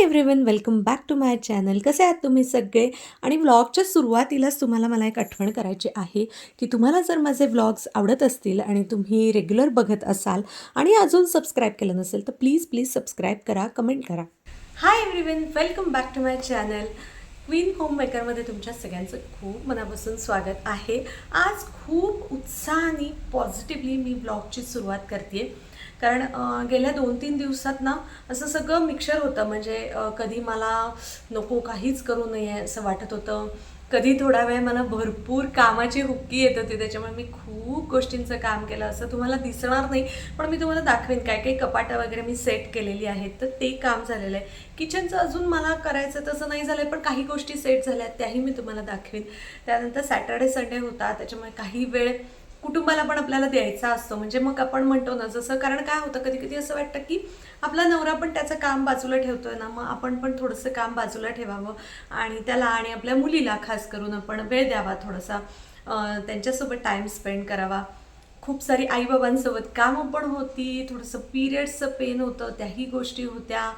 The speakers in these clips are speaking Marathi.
Everyone welcome back to my channel कसे आहात तुम्ही सगळे? आणि व्लॉगच्या सुरुवातीलाच तुम्हाला मला एक आठवण करायची आहे की तुम्हाला जर माझे व्लॉग्स आवडत असतील आणि तुम्ही रेग्युलर बघत असाल आणि अजून सबस्क्राईब केलं नसेल तर प्लीज प्लीज सबस्क्राईब करा कमेंट करा. Hi everyone welcome back to my channel queen home मेकरमध्ये तुमच्या सगळ्यांचं खूप मनापासून स्वागत आहे. आज खूप उत्साहाने पॉझिटिव्हली मी ब्लॉगची सुरुवात करते कारण गेल्या दोन तीन दिवसात ना असं सगळं मिक्सर होतं. म्हणजे कधी मला नको काहीच करू नये असं वाटत होतं. कधी थोडा वेळ मला भरपूर कामाची हुक्की येत होती त्याच्यामुळे मी खूप गोष्टींचं काम केलं. असं तुम्हाला दिसणार नाही पण मी तुम्हाला दाखवेन काय काही कपाटं वगैरे मी सेट केलेली आहेत. तर ते काम झालेलं आहे. किचनचं अजून मला करायचं तसं नाही झालं पण काही गोष्टी सेट झाल्या त्याही मी तुम्हाला दाखवेन. त्यानंतर सॅटर्डे संडे होता त्याच्यामुळे काही वेळ कुटुंबाला पण आपल्याला द्यायचा असतो. म्हणजे मग आपण म्हणतो ना जसं कारण काय होतं कधी कधी असं वाटतं की आपला नवरा पण त्याचं काम बाजूला ठेवतोय ना मग आपण पण थोडंसं काम बाजूला ठेवावं आणि त्याला आणि आपल्या मुलीला खास करून आपण वेळ द्यावा थोडासा. त्यांच्यासोबत टाईम स्पेंड करावा. खूप सारी आईबाबांसोबत कामं पण होती थोडंसं पिरियड्सचं पेन होतं त्याही गोष्टी होत्या.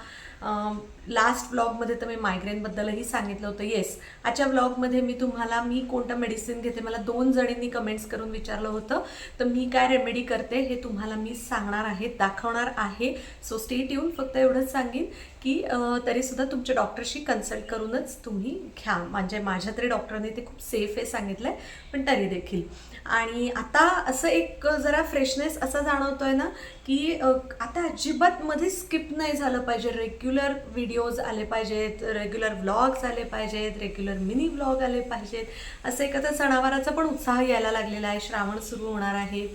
लास्ट ब्लॉगमध्ये तर मी मायग्रेनबद्दलही सांगितलं होतं. येस आजच्या ब्लॉगमध्ये मी तुम्हाला मी कोणतं मेडिसिन घेते मला दोन जणींनी कमेंट्स करून विचारलं होतं. तर मी काय रेमेडी करते हे तुम्हाला मी सांगणार आहे दाखवणार आहे. सो स्टेट येऊन फक्त एवढंच सांगेन की तरीसुद्धा तुमच्या डॉक्टरशी कन्सल्ट करूनच तुम्ही घ्या. म्हणजे माझ्या तरी डॉक्टरने ते खूप सेफ आहे सांगितलं आहे पण तरी देखील. आणि आता असं एक जरा फ्रेशनेस असा आहे ना की आता अजिबात मध्ये स्किप नाही झालं पाहिजे. रेग्युलर व्हिडिओज आले पाहिजेत रेग्युलर व्लॉग्स आले पाहिजेत रेग्युलर मिनी व्लॉग आले पाहिजेत. असं एक आता सणावाराचा पण उत्साह यायला लागलेला आहे. श्रावण सुरू होणार आहे.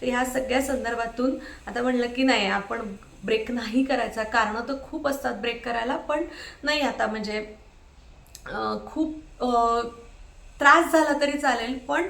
तर ह्या सगळ्या संदर्भातून आता म्हणलं की नाही आपण ब्रेक नाही करायचा. कारणं तर खूप असतात ब्रेक करायला पण नाही आता म्हणजे खूप त्रास झाला तरी चालेल. पण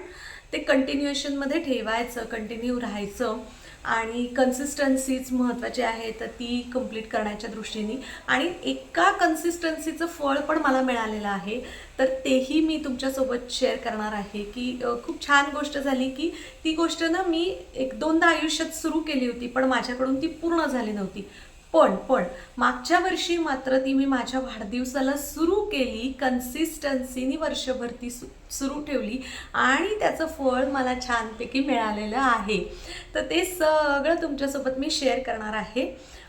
ते कंटिन्युएशनमध्ये ठेवायचं कंटिन्यू राहायचं. आणि कन्सिस्टन्सीच महत्त्वाची आहे तर ती कंप्लीट करण्याच्या दृष्टीने. आणि एका कन्सिस्टन्सीचं फळ पण मला मिळालेलं आहे. तर तेही मी तुमच्यासोबत शेअर करणार आहे की खूप छान गोष्ट झाली की ती गोष्ट ना मी एक दोनदा आयुष्यात सुरू केली होती पण माझ्याकडून ती पूर्ण झाली नव्हती. पण पण मागच्या वर्षी मात्र ती मी माझ्या वाढदिवसाला सुरू केली कन्सिस्टन्सीनी वर्षभर ती सु सुरू ठेवली आणि त्याचं फळ मला छानपैकी मिळालेलं आहे. तर ते सगळं तुमच्यासोबत मी शेअर करणार आहे.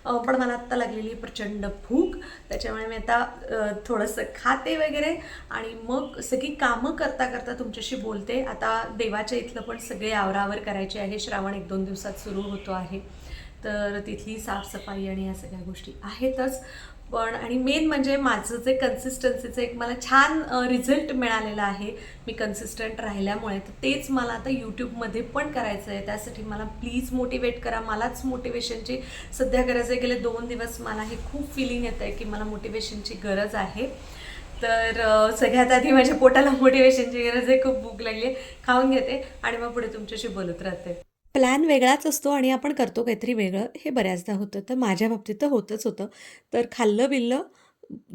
पण मला आत्ता लागलेली प्रचंड भूक. त्याच्यामुळे मी आता थोडंसं खाते वगैरे आणि मग सगळी कामं करता करता तुमच्याशी बोलते. आता देवाच्या इथलं पण सगळे आवरावर करायचे आहे. श्रावण एक दोन दिवसात सुरू होतो आहे. तर तिथली साफसफाई आणि या सगळ्या गोष्टी आहेतच. पण आणि मेन म्हणजे माझं जे कन्सिस्टन्सीचं एक मला छान रिझल्ट मिळालेला आहे. मी कन्सिस्टंट राहिल्यामुळे तर तेच मला आता यूट्यूबमध्ये पण करायचं आहे. त्यासाठी मला प्लीज मोटिवेट करा. मलाच मोटिवेशनची सध्या गरज आहे. गेले दोन दिवस मला हे खूप फिलिंग येतं आहे की मला मोटिवेशनची गरज आहे. तर सगळ्यात आधी माझ्या पोटाला मोटिवेशनची गरज आहे. खूप भूक लागली आहे खाऊन घेते आणि मग पुढे तुमच्याशी बोलत राहते. प्लॅन वेगळाच असतो आणि आपण करतो काहीतरी वेगळं हे बऱ्याचदा होतं. तर माझ्या बाबतीत तर होतंच होतं. तर खाल्लं बिल्लं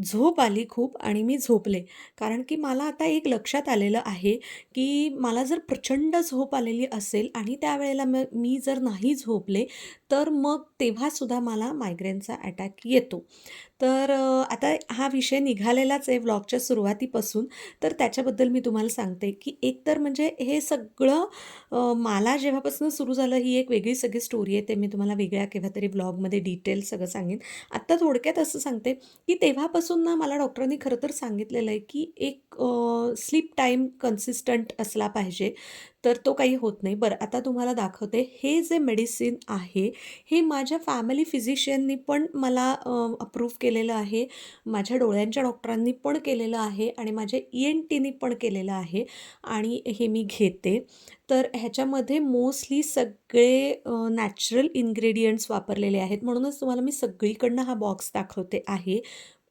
झोप आली खूप आणि मी झोपले. कारण की मला आता एक लक्षात आलेलं आहे की मला जर प्रचंड झोप आलेली असेल आणि त्यावेळेला म मी जर नाही झोपले तर मग तेव्हासुद्धा मला मायग्रेनचा अटॅक येतो. तर आता हा विषय निघालेलाच आहे व्लॉगच्या सुरुवातीपासून. तर त्याच्याबद्दल मी तुम्हाला सांगते की एकतर म्हणजे हे सगळं मला जेव्हापासून सुरू झालं ही एक वेगळी सगळी स्टोरी आहे ते मी तुम्हाला वेगळ्या केव्हा तरी ब्लॉगमध्ये डिटेल सगळं सांगेन. आत्ता थोडक्यात असं सांगते की तेव्हापासून ना मला डॉक्टरांनी खरं तर सांगितलेलं आहे की एक स्लीप टाईम कन्सिस्टंट असला पाहिजे तर तो काही होत नाही. बरं आता तुम्हाला दाखवते हे जे मेडिसिन आहे हे माझ्या फॅमिली फिजिशियननी पण मला अप्रूव्ह केलं केलेलं आहे. माझ्या डोळ्यांच्या डॉक्टरांनी पण केलेलं आहे आणि माझ्या ई एन टीनी पण केलेलं आहे आणि हे मी घेते. तर ह्याच्यामध्ये मोस्टली सगळे नॅचरल इन्ग्रेडियंट्स वापरलेले आहेत. म्हणूनच तुम्हाला मी सगळीकडनं हा बॉक्स दाखवते आहे.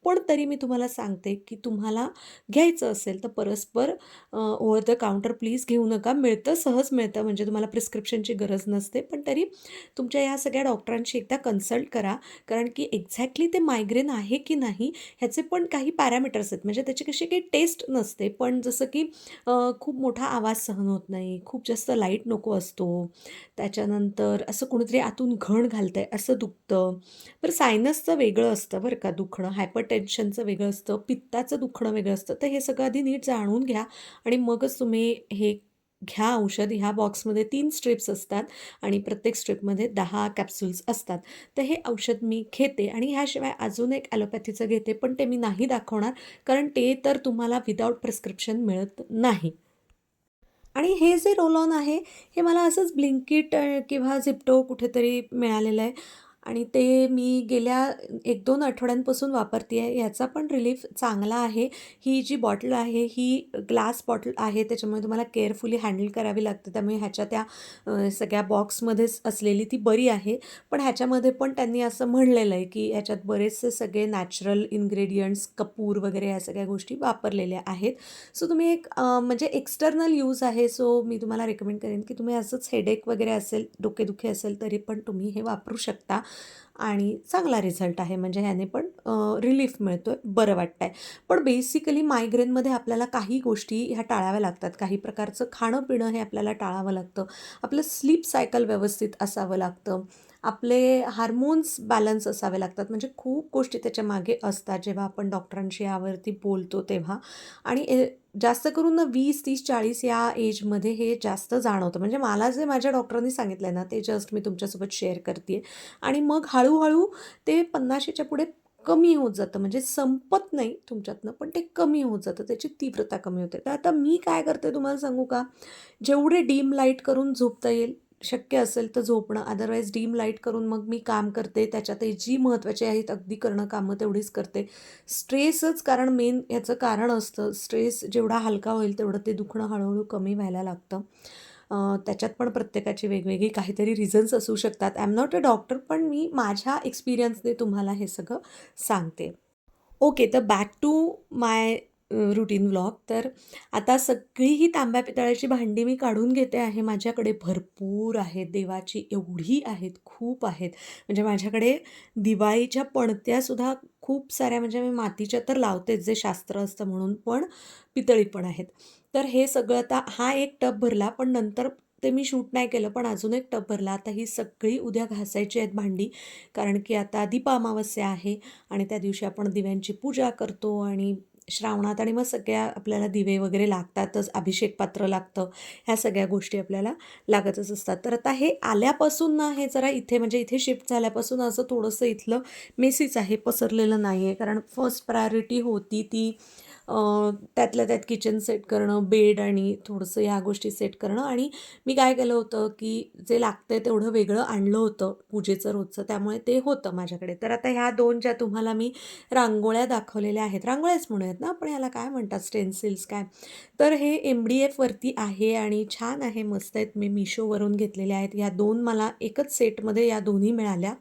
पण तरी मी तुम्हाला सांगते की तुम्हाला घ्यायचं असेल तर परस्पर ओव्हर द काउंटर प्लीज घेऊ नका. मिळतं सहज मिळतं. म्हणजे तुम्हाला प्रिस्क्रिप्शनची गरज नसते. पण तरी तुमच्या या सगळ्या डॉक्टरांशी एकदा कन्सल्ट करा. कारण की एक्झॅक्टली ते मायग्रेन आहे की नाही ह्याचे पण काही पॅरामीटर्स आहेत. म्हणजे त्याची कशी काही टेस्ट नसते. पण जसं की खूप मोठा आवाज सहन होत नाही. खूप जास्त लाइट नको असतो. त्याच्यानंतर असं कुणीतरी आतून घण घालतं आहे असं दुखतं. बरं सायनसचं वेगळं असतं बरं का दुखणं. हायपर हायपरटेन्शनचं वेगळं असतं पित्ताचं दुखणं वेगळं असतं. तर हे सगळं आधी नीट जाणून घ्या आणि मगच तुम्ही हे घ्या औषध. ह्या बॉक्समध्ये तीन स्ट्रिप्स असतात आणि प्रत्येक स्ट्रिपमध्ये दहा कॅप्सूल्स असतात. तर हे औषध मी घेते आणि ह्याशिवाय अजून एक ॲलोपॅथीचं घेते पण ते मी नाही दाखवणार कारण ते तर तुम्हाला विदाऊट प्रिस्क्रिप्शन मिळत नाही. आणि हे जे रोल ऑन आहे हे मला असंच ब्लिंकिट किंवा झिप्टो कुठेतरी मिळालेलं आहे. आणि ते मी गेल्या एक दोन आठवड्यांपासून वापरते आहे ह्याचा पण रिलीफ चांगला आहे. ही जी बॉटल आहे ही ग्लास बॉटल आहे त्याच्यामुळे तुम्हाला केअरफुली हँडल करावी लागते. त्यामुळे ह्याच्या त्या सगळ्या बॉक्समध्येच असलेली ती बरी आहे. पण ह्याच्यामध्ये पण त्यांनी असं म्हणलेलं आहे की ह्याच्यात बरेचसे सगळे नॅचरल इन्ग्रेडियंट्स कपूर वगैरे या सगळ्या गोष्टी वापरलेल्या आहेत. सो तुम्ही एक म्हणजे एक्सटर्नल यूज आहे. सो मी तुम्हाला रेकमेंड करेन की तुम्ही असंच हेडेक वगैरे असेल डोकेदुखी असेल तरी पण तुम्ही हे वापरू शकता. आणि चांगला रिझल्ट आहे. म्हणजे ह्याने पण रिलीफ मिळतो आहे बरं वाटतं आहे पण बेसिकली मायग्रेनमध्ये आपल्याला काही गोष्टी ह्या टाळाव्या लागतात. काही प्रकारचं खाणं पिणं हे आपल्याला टाळावं लागतं. आपलं स्लीप सायकल व्यवस्थित असावं लागतं. आपले हार्मोन्स बॅलन्स असावे लागतात. म्हणजे खूप गोष्टी त्याच्यामागे असतात. जेव्हा आपण डॉक्टरांशी यावरती बोलतो तेव्हा. आणि ए- जास्त करून ना वीस तीस चाळीस या एजमध्ये हे जास्त जाणवतं. म्हणजे मला जे माझ्या डॉक्टरांनी सांगितलं ना ते जस्ट मी तुमच्यासोबत शेअर करते आणि मग हळूहळू ते पन्नाशीच्या पुढे कमी होत जातं. म्हणजे संपत नाही तुमच्यातनं पण ते कमी होत जातं. त्याची तीव्रता कमी होते. तर आता मी काय करते तुम्हाला सांगू का? जेवढे डीम लाइट करून झोपता येईल शक्य असेल तर झोपणं. अदरवाईज डीम लाइट करून मग मी काम करते. त्याच्यातही जी महत्त्वाची आहेत अगदी करणं कामं तेवढीच करते. स्ट्रेसच कारण मेन याचं कारण असतं. स्ट्रेस जेवढा हलका होईल तेवढं ते दुखणं हळूहळू कमी व्हायला लागतं. त्याच्यात पण प्रत्येकाची वेगवेगळी काहीतरी रिझन्स असू शकतात. I am not a doctor पण मी माझ्या एक्सपिरियन्सने तुम्हाला हे सगळं सांगते. ओके तर back to my routine vlog तर आता सगळी ही तांब्या पितळ्याची भांडी मी काढून घेते आहे. माझ्याकडे भरपूर आहेत. देवाची एवढी आहेत खूप आहेत. म्हणजे माझ्याकडे दिवाळीच्या पणत्यासुद्धा खूप साऱ्या म्हणजे मी मातीच्या तर लावतेच जे शास्त्र असतं म्हणून पण पितळी पण आहेत. तर हे सगळं आता हा एक टब भरला पण नंतर ते मी शूट नाही केलं पण अजून एक टब भरला. आता ही सगळी उद्या घासायची आहेत भांडी कारण की आता दीपामावस्या आहे आणि त्या दिवशी आपण दिव्यांची पूजा करतो आणि श्रावणात आणि मग सगळ्या आपल्याला दिवे वगैरे लागतातच अभिषेक पात्र लागतं ह्या सगळ्या गोष्टी आपल्याला लागतच असतात. तर आता हे आल्यापासून ना हे जरा इथे म्हणजे इथे शिफ्ट झाल्यापासून असं थोडंसं इथलं मेसीच आहे पसरलेलं नाही आहे कारण फर्स्ट प्रायोरिटी होती ती त्यातल्या त्यात किचन सेट करणं बेड आणि थोडंसं ह्या गोष्टी सेट करणं. आणि मी काय केलं होतं की जे लागतं आहे तेवढं वेगळं आणलं होतं पूजेचं रोजचं. त्यामुळे ते होतं माझ्याकडे. तर आता ह्या दोन ज्या तुम्हाला मी रांगोळ्या दाखवलेल्या आहेत रांगोळ्याच म्हणूयात ना आपण ह्याला काय म्हणतात? स्टेन्सिल्स काय? तर हे एम डी एफवरती आहे आणि छान आहे मस्त आहेत. मी मिशोवरून घेतलेल्या आहेत. ह्या दोन मला एकच सेटमध्ये या दोन्ही मिळाल्या.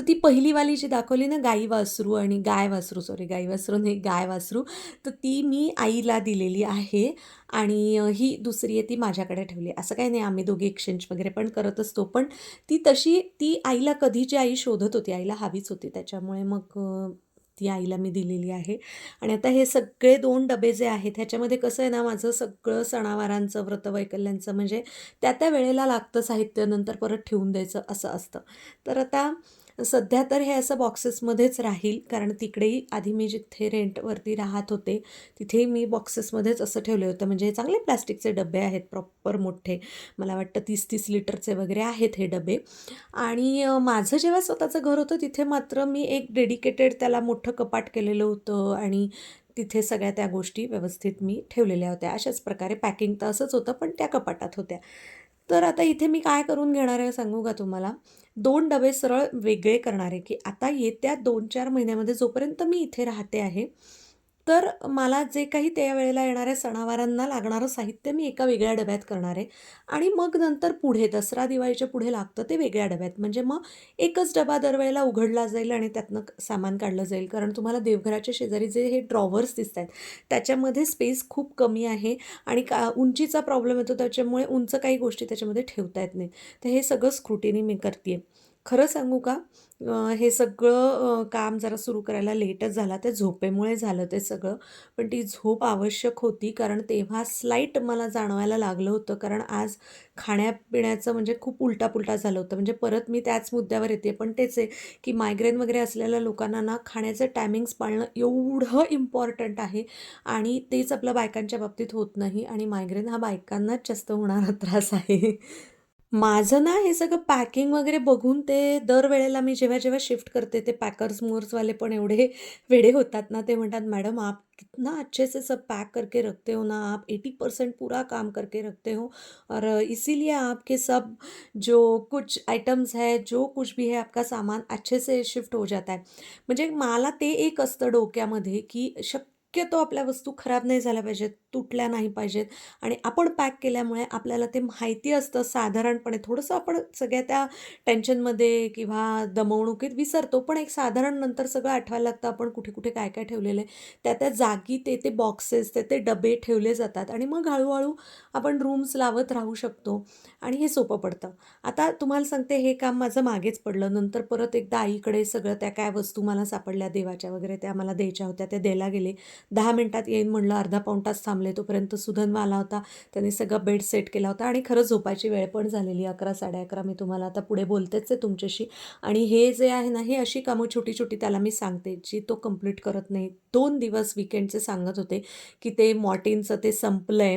तर ती पहिलीवाली जी दाखवली ना गाई वासरू आणि गाय वासरू सॉरी गाई वासरू नाही गाय वासरू तर ती मी आईला दिलेली आहे आणि ही दुसरी आहे ती माझ्याकडे ठेवली. असं काही नाही आम्ही दोघे एक्सचेंज वगैरे पण करत असतो पण ती तशी ती आईला कधीची आई शोधत होती आईला हवीच होती त्याच्यामुळे मग ती आईला मी दिलेली आहे. आणि आता हे सगळे दोन डबे जे आहेत ह्याच्यामध्ये कसं आहे ना माझं सगळं सणावारांचं व्रतवैकल्यांचं म्हणजे त्या त्या वेळेला लागतं साहित्य नंतर परत ठेवून द्यायचं असं असतं. तर आता सध्या तर हे असं बॉक्सेसमध्येच राहील कारण तिकडेही आधी मी जिथे रेंटवरती राहत होते तिथे मी बॉक्सेसमध्येच असं ठेवले होतं. म्हणजे हे चांगले प्लॅस्टिकचे डबे आहेत प्रॉपर मोठे. मला वाटतं तीस तीस लिटरचे वगैरे आहेत हे डबे. आणि माझं जेव्हा स्वतःचं घर होतं तिथे मात्र मी एक डेडिकेटेड त्याला मोठं कपाट केलेलं होतं आणि तिथे सगळ्या त्या गोष्टी व्यवस्थित मी ठेवलेल्या होत्या. अशाच प्रकारे पॅकिंग तर असंच होतं पण त्या कपाटात होत्या. तर आता इथे मी काय करून घेणार आहे सांगू का तुम्हाला? दोन डबे सरळ वेगळे करणार आहे की आता येत्या दोन चार महिन्यामध्ये जोपर्यंत मी इथे राहते आहे तर मला जे काही त्या वेळेला येणाऱ्या सणावारांना लागणारं साहित्य मी एका वेगळ्या डब्यात करणार आहे. आणि मग नंतर पुढे दसरा दिवाळीच्या पुढे लागतं ते वेगळ्या डब्यात. म्हणजे मग एकच डबा दरवेळेला उघडला जाईल आणि त्यातनं सामान काढलं जाईल. कारण तुम्हाला देवघराच्या शेजारी जे हे ड्रॉवर्स दिसत आहेत त्याच्यामध्ये स्पेस खूप कमी आहे आणि का उंचीचा प्रॉब्लेम येतो त्याच्यामुळे उंच काही गोष्टी त्याच्यामध्ये ठेवता येत नाहीत. तर हे सगळं स्क्रुटिनी मी करते खरं सांगू का? हे सगळं काम जरा सुरू करायला लेटच झाला. ते झोपेमुळे झालं ते सगळं. पण ती झोप आवश्यक होती कारण तेव्हा स्लाईट मला जाणवायला लागलं होतं. कारण आज खाण्यापिण्याचं म्हणजे खूप उलटापुलटा झालं होतं. म्हणजे परत मी त्याच मुद्द्यावर येते. पण तेच आहे की मायग्रेन वगैरे असलेल्या लोकांना ना खाण्याचं टायमिंग्स पाळणं एवढं इम्पॉर्टंट आहे. आणि तेच आपल्या बायकांच्या बाबतीत होत नाही. आणि मायग्रेन हा बायकांनाच जास्त होणारा त्रास आहे. माझं ना हे सगळं पॅकिंग वगैरे बघून ते दरवेळेला मी जेव्हा जेव्हा शिफ्ट करते ते पॅकर्स मोर्सवाले पण एवढे वेडे होतात ना ते म्हणतात मॅडम आप कितना अच्छे से सब पैक करके रखते हो ना आप एटी परसेंट पूरा काम करके रखते हो और इसीलिए आपके सब जो कुछ आइटम्स है जो कुछ भी है आपका सामान अच्छे से शिफ्ट हो जाता है. म्हणजे मला ते एक असतं डोक्यामध्ये की शक्यतो आपल्या वस्तू खराब नाही झाल्या पाहिजेत. तुटल्या नाही पाहिजेत. आणि आपण पॅक केल्यामुळे आपल्याला ते माहिती असतं. साधारणपणे थोडंसं आपण सगळ्या त्या टेन्शनमध्ये किंवा दमवणुकीत विसरतो. पण एक साधारण नंतर सगळं आठवायला लागतं. आपण कुठे कुठे काय काय ठेवलेलं आहे. त्या त्या जागी ते ते बॉक्सेस ते ते डबे ठेवले जातात. आणि मग हळूहळू आपण रूम्स लावत राहू शकतो. आणि हे सोपं पडतं. आता तुम्हाला सांगते हे काम माझं मागेच पडलं. नंतर परत एकदा आईकडे सगळं त्या काय वस्तू मला सापडल्या देवाच्या वगैरे त्या मला द्यायच्या होत्या त्या द्यायला गेले. दहा मिनटात येईन म्हणलं अर्धा पाऊण तास थांब थांबले तोपर्यंत सुधन आला होता. त्यांनी सगळा बेड सेट केला होता आणि खरंच झोपायची वेळ पण झालेली अकरा साडे अकरा मी तुम्हाला आता पुढे बोलतेच आहे तुमच्याशी. आणि हे जे आहे ना हे अशी कामं छोटी छोटी त्याला मी सांगते जी तो कंप्लीट करत नाही. दोन दिवस विकेंडचे सांगत होते की ते मॉर्टिनचं ते संपलं आहे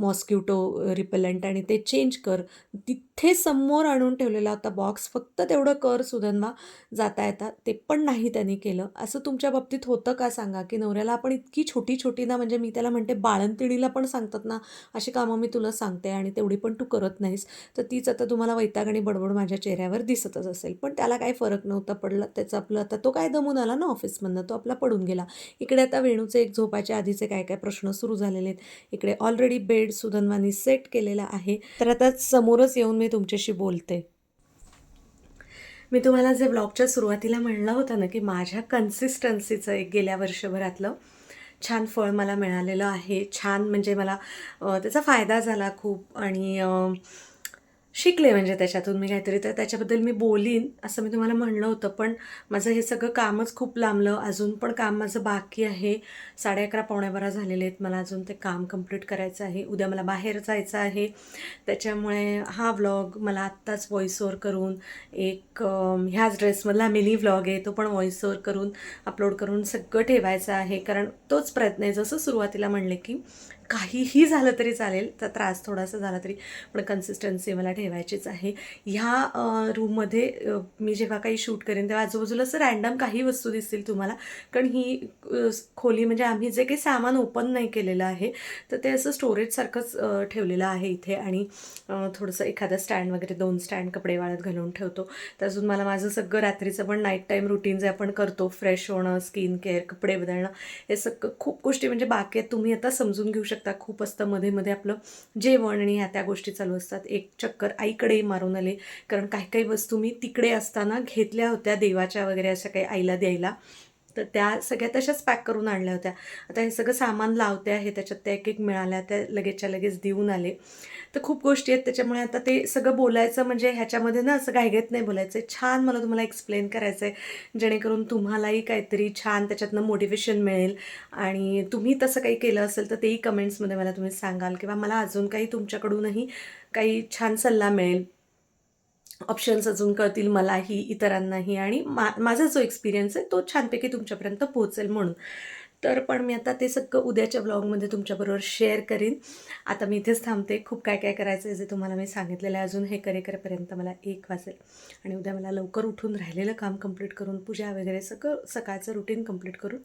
मॉस्क्युटो रिपेलंट आणि ते चेंज कर. ती इथे समोर आणून ठेवलेला होता बॉक्स फक्त तेवढं कर सुधन्वा जाता येतात ते पण नाही त्यांनी केलं. असं तुमच्या बाबतीत होतं का सांगा? की नवऱ्याला आपण इतकी छोटी छोटी ना म्हणजे मी त्याला म्हणते बाळंतिणीला पण सांगतात ना अशी कामं मी तुला सांगते आणि तेवढी पण तू करत नाहीस तर तीच आता तुम्हाला वैताग आणि बडबड माझ्या चेहऱ्यावर दिसतच असेल. पण त्याला काही फरक नव्हता पडला. त्याचं आपलं आता तो काय दमून आला ना ऑफिसमधनं तो आपला पडून गेला. इकडे आता वेणूचे एक झोपायच्या आधीचे काय काय प्रश्न सुरू झालेले आहेत. इकडे ऑलरेडी बेड सुधन्वानी सेट केलेला आहे. तर आता समोरच येऊन मी तुमच्याशी बोलते. मी तुम्हाला जे ब्लॉगच्या सुरुवातीला म्हणलं होतं ना की माझ्या कन्सिस्टन्सीचं एक गेल्या वर्षभरातलं छान फळ मला मिळालेलं आहे. छान म्हणजे मला त्याचा फायदा झाला खूप आणि शिकले म्हणजे त्याच्यातून मी काहीतरी. तर त्याच्याबद्दल मी बोलीन असं मी तुम्हाला म्हणलं होतं. पण माझं हे सगळं कामच खूप लांबलं. अजून पण काम माझं बाकी आहे. साडे अकरा पावणेबारा झालेले आहेत. मला अजून ते काम कंप्लीट करायचं आहे. उद्या मला बाहेर जायचं आहे. त्याच्यामुळे हा व्लॉग मला आत्ताच व्हॉइस ओवर करून एक ह्याच ड्रेसमधला मिनी व्लॉग आहे. तो पण व्हॉइस ओवर करून अपलोड करून सगळं ठेवायचं आहे. कारण तोच प्रयत्न आहे. जसं सुरुवातीला म्हणले की काहीही झालं तरी चालेल. तर त्रास थोडासा झाला तरी पण कन्सिस्टन्सी मला ठेवायचीच आहे. ह्या रूममध्ये मी जेव्हा काही शूट करेन तेव्हा आजूबाजूला असं रॅन्डम काही वस्तू दिसतील तुम्हाला. कारण ही खोली म्हणजे आम्ही जे काही सामान ओपन नाही केलेलं आहे तर ते असं स्टोरेजसारखंच ठेवलेलं आहे इथे. आणि थोडंसं एखादं स्टँड वगैरे दोन स्टँड कपडे वाळत घालून ठेवतो. तर अजून मला माझं सगळं रात्रीचं पण नाईट टाईम रुटीन जे आपण करतो फ्रेश होणं स्किन केअर कपडे बदलणं हे सगळं खूप गोष्टी म्हणजे बाकी आहेत. तुम्ही आता समजून घेऊ शकता. खूप असतं मध्ये मध्ये आपलं जेवण आणि ह्या त्या गोष्टी चालू असतात. एक चक्कर आईकडेही मारून आले. कारण काही काही वस्तू मी तिकडे असताना घेतल्या होत्या देवाच्या वगैरे अशा काही आईला द्यायला. तर त्या सगळ्या तशाच पॅक करून आणल्या होत्या. आता हे सगळं सामान लावते आहे त्याच्यात त्या एक एक मिळाल्या त्या लगेचच्या लगेच देऊन आले. तर खूप गोष्टी आहेत त्याच्यामुळे आता ते सगळं बोलायचं म्हणजे ह्याच्यामध्ये ना असं घाईघाईत नाही बोलायचं आहे छान मला तुम्हाला एक्सप्लेन करायचं आहे जेणेकरून तुम्हालाही काहीतरी छान त्याच्यातनं मोटिवेशन मिळेल. आणि तुम्ही तसं काही केलं असेल तर तेही कमेंट्समध्ये मला तुम्ही सांगाल किंवा मला अजून काही तुमच्याकडूनही काही छान सल्ला मिळेल. ऑप्शन्स अजून कळतील मलाही इतरांनाही. आणि मा माझा जो एक्सपिरियन्स आहे तो छानपैकी तुमच्यापर्यंत पोहोचेल म्हणून. तर पण मी आता ते सगळं उद्याच्या ब्लॉगमध्ये तुमच्याबरोबर शेअर करीन. आता मी इथेच थांबते. खूप काय काय करायचं आहे जे तुम्हाला मी सांगितलेलं आहे. अजून हे करे करेपर्यंत मला एक वाजेल. आणि उद्या मला लवकर उठून राहिलेलं काम कंप्लीट करून पूजा वगैरे सगळं सकाळचं रुटीन कंप्लीट करून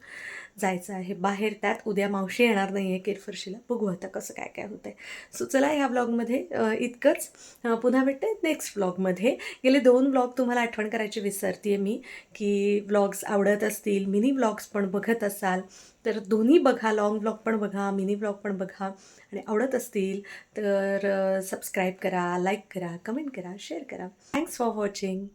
जायचं आहे. बाहेर त्यात उद्या मावशी येणार नाही आहे केरफरशीला. बघू आता कसं काय काय होतं आहे सो चला ह्या ब्लॉगमध्ये इतकंच. पुन्हा भेटते नेक्स्ट ब्लॉगमध्ये. गेले दोन ब्लॉग तुम्हाला आठवण करायची विसरते मी की ब्लॉग्स आवडत असतील मिनी ब्लॉग्स पण बघत असाल तर दोन्ही बघा लॉंग ब्लॉग पण बघा मिनी ब्लॉग पण बघा. आणि आवडत असतील तर uh, सबस्क्राईब करा लाईक करा कमेंट करा शेअर करा. Thanks for watching